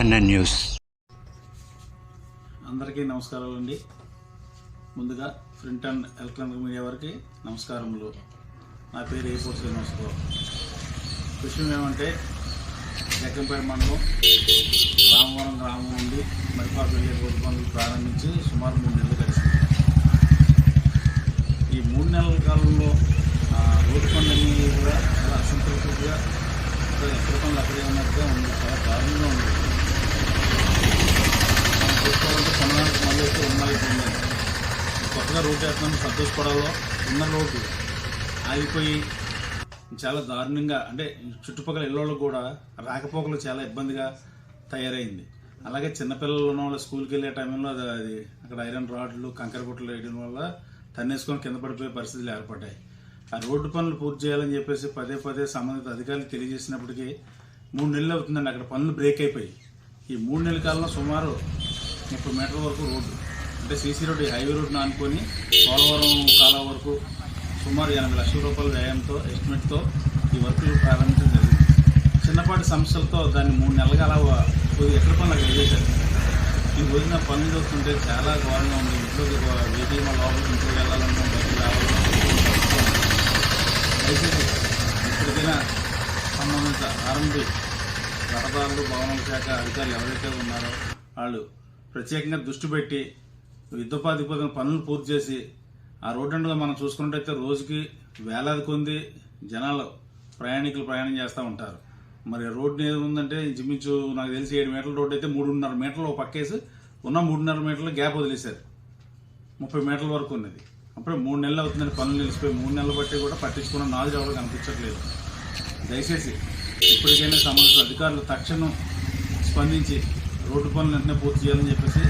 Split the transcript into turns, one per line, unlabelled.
NN news.
అందరికీ నమస్కారాలు అండి. ముందుగా ప్రింట్ అండ్ ఎలక్ట్రానిక్ మీడియా వారికి నమస్కారములు. నా పేరు ఏపూర్ శ్రీనివాసరావు. విషయం ఏమంటే జగ్గంపేట మండలం రామవరం గ్రామం నుండి మరిపాకు వెళ్ళే రోడ్డు పనులు ప్రారంభించి సుమారు మూడు నెలలు కలిసింది ఈ మూడు నెలల కాలంలో రోడ్డు పనులన్నీ కూడా చాలా అసంతృప్తిగా ఎక్కడ పనులు అక్కడే ఉన్నట్టుగా ఉంది చాలా దారుణంగా ఉంది మనం చూసుకోవాలంటే కొనడానికి మళ్ళీ అయితే ఉన్నాయి రోడ్డు వేస్తున్నాం సంతోషపడాలో ఉన్న రోడ్డు ఆగిపోయి చాలా దారుణంగా అంటే చుట్టుపక్కల ఇళ్ళోళ్ళకు కూడా రాకపోకలు చాలా ఇబ్బందిగా తయారైంది. అలాగే చిన్నపిల్లలు ఉన్న వాళ్ళు స్కూల్కి వెళ్ళే టైంలో అది అది అక్కడ ఐరన్ రాడ్లు కంకర గుట్టలు వేయడం వల్ల తన్నేసుకొని కింద పడిపోయే పరిస్థితులు ఏర్పడ్డాయి. ఆ రోడ్డు పనులు పూర్తి చేయాలని చెప్పేసి పదే పదే సంబంధిత అధికారులు తెలియజేసినప్పటికీ మూడు నెలలు అవుతుందండి అక్కడ పనులు బ్రేక్ అయిపోయి ఈ మూడు నెలల కాలంలో సుమారు ముప్పై మీటర్ల వరకు రోడ్డు అంటే సీసీ రోడ్డు హైవే రోడ్డును అనుకొని పోలవరం కాలం వరకు సుమారు ఎనభై లక్షల రూపాయల వ్యయంతో ఎస్టిమేట్తో ఈ వర్కులు ప్రారంభించడం జరిగింది. చిన్నపాటి సమస్యలతో దాన్ని మూడు నెలలుగా అలా ఎక్కడ పనులు అక్కడ వేసేశారు ఈ రోజున పనులు చూస్తుంటే చాలా ఘోరంగా ఉంది. ఇంట్లో వెహికల్ మా లోపలికి ఇంట్లోకి వెళ్ళాలన్నా బయటకు రావాలన్నా ఇప్పటికైనా సంబంధించిన ఆర్ఎండి రహదారులు భవనాల శాఖ అధికారులు ఎవరైతే ఉన్నారో వాళ్ళు ప్రత్యేకంగా దృష్టి పెట్టి యుద్ధోపాధిపతిన పనులు పూర్తి చేసి ఆ రోడ్డు అంతా మనం చూసుకున్నట్టయితే రోజుకి వేలాది కొంది జనాలు ప్రయాణికులు ప్రయాణం చేస్తూ ఉంటారు. మరి రోడ్డు ఏది ఉందంటే ఇంచుమించు నాకు తెలిసి ఏడు మీటర్ల రోడ్డు అయితే మూడున్నర మీటర్లు ఒక పక్కేసి ఉన్న మూడున్నర మీటర్లు గ్యాప్ వదిలేశారు. ముప్పై మీటర్ల వరకు ఉన్నది. అప్పుడే మూడు నెలలు అవుతుందని పనులు నిలిచిపోయి. మూడు నెలలు బట్టి కూడా పట్టించుకున్న నాలుగు ఎవరు కనిపించట్లేదు. దయచేసి ఇప్పటికైనా సంబంధించిన అధికారులు తక్షణం స్పందించి రోడ్డు పనులు వెంటనే పూర్తి చేయాలని చెప్పేసి